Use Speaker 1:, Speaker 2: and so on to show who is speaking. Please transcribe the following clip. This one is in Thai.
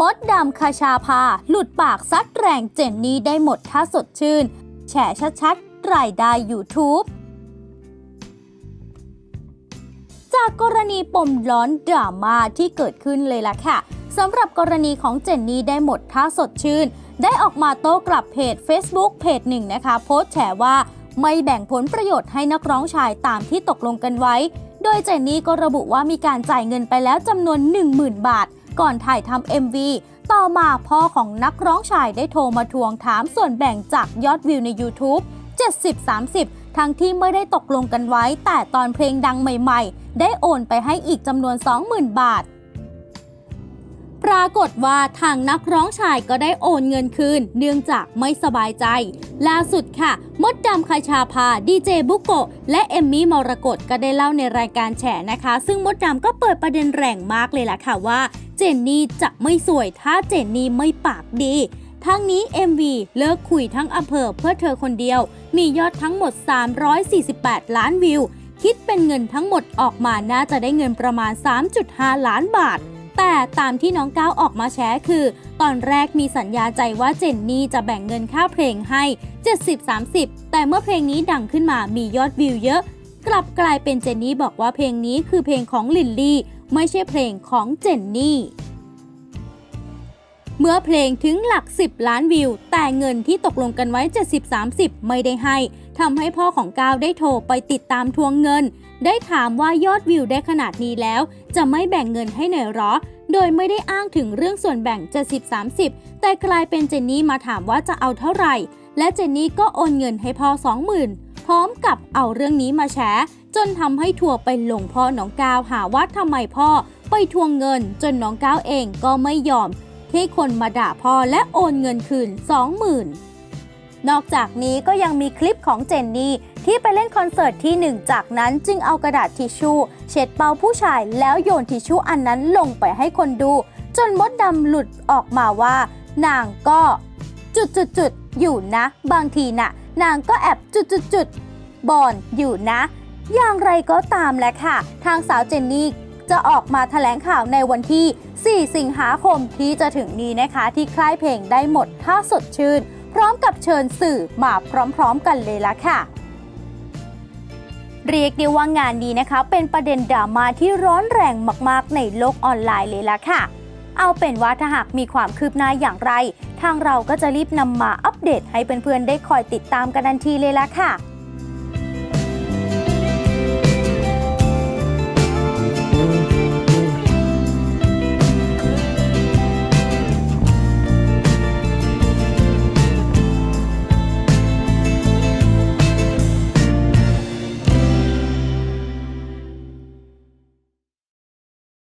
Speaker 1: มดดำคาชาพา หลุดปากซัดแรงเจนนี่ได้หมดถ้าสดชื่น แฉชัดๆ รายได้ YouTube จากกรณีปมร้อนดราม่าที่เกิดขึ้นเลยล่ะค่ะสำหรับกรณีของเจนนี่ได้หมดถ้าสดชื่น ได้ออกมาโต้กลับเพจ Facebook เพจหนึ่งนะคะ โพสต์แฉว่าไม่แบ่งผลประโยชน์ให้นักร้องชายตามที่ตกลงกันไว้ โดยเจนนี่ก็ระบุว่ามีการจ่ายเงินไปแล้วจำนวน 10,000 บาท ก่อนถ่ายทำ MV ต่อมาพ่อของนักร้องชายได้โทรมาทวงถามส่วนแบ่งจากยอดวิวใน YouTube 70-30 ทั้งที่ไม่ได้ตกลงกันไว้ แต่ตอนเพลงดังใหม่ ๆ ได้โอนไปให้อีกจำนวน 20,000 บาท ปรากฏว่าทางนักร้องชายก็ได้โอนเงินคืน เนื่องจากไม่สบายใจ ล่าสุดค่ะ มดดำคาชาพาดีเจบุโกะและเอมมี่มรกตก็ได้เล่าในรายการแฉนะคะ ซึ่งมดดำก็เปิดประเด็นแรงมากเลยล่ะค่ะว่า เจนนี่จะไม่สวยถ้าเจนนี่ไม่ปากดีทั้งนี้ MV เลิกคุยทั้งอำเภอเพื่อเธอคนเดียว มียอดทั้งหมด 348 ล้านวิว คิดเป็นเงินทั้งหมดออกมาน่าจะได้เงินประมาณ 3.5 ล้านบาท แต่ตามที่น้องก้าวออกมาแชร์คือ ตอนแรกมีสัญญาใจว่าเจนนี่จะแบ่งเงินค่าเพลงให้ 70-30 แต่เมื่อเพลงนี้ดังขึ้นมามียอดวิวเยอะ กลับกลายเป็นเจนนี่บอกว่าเพลงนี้คือเพลงของลินลี่ ไม่ใช่เพลงของเจนนี่ เมื่อเพลงถึงหลัก 10 ล้านวิว แต่เงินที่ตกลงกันไว้ 70-30 ไม่ได้ให้ทำให้พ่อของก้าวได้โทรไปติดตามทวงเงิน ได้ถามว่ายอดวิวได้ขนาดนี้แล้ว จะไม่แบ่งเงินให้หน่อยหรอ โดยไม่ได้อ้างถึงเรื่องส่วนแบ่ง 70-30 แต่กลายเป็นเจนนี่มาถามว่าจะเอาเท่าไหร่ และเจนนี่ก็โอนเงินให้พ่อ 20,000 พร้อมกับเอาเรื่องนี้มาแฉจนทำให้ทัวร์ไปลงพ่อน้องก้าวหาว่าทำไมพ่อ ไปทวงเงินจนน้องก้าวเองก็ไม่ยอม ที่คนมาด่าพ่อและโอนเงินคืน 20,000 นอกจากนี้ก็ยังมีคลิปของเจนนี่ที่ไปเล่นคอนเสิร์ตที่หนึ่งจากนั้นจึงเอากระดาษทิชชู่เช็ดเป่าผู้ชายแล้วโยนทิชชู่อันนั้นลงไปให้คนดู จนมดดำหลุดออกมาว่า นางก็จุดจุดจุดๆๆอยู่นะ บางทีน่ะ นางก็แอบจุดจุดจุดๆบอนอยู่นะ อย่างไรก็ตามแหละค่ะ ทางสาวเจนนี่ จะออกมาแถลงข่าวในวันที่ 4 สิงหาคมที่จะถึงนี้นะคะ ที่ค่ายเพลงได้หมดถ้าสดชื่น พร้อมกับเชิญสื่อมาพร้อมๆกันเลยละค่ะเรียกได้ว่างานนี้นะคะ เป็นประเด็นดราม่าที่ร้อนแรงมากๆ ในโลกออนไลน์เลยละค่ะ เอาเป็นว่าถ้าหากมีความคืบหน้าอย่างไร ทางเราก็จะรีบนำมาอัปเดตให้เพื่อนๆได้คอยติดตามกันทันทีเลยละค่ะ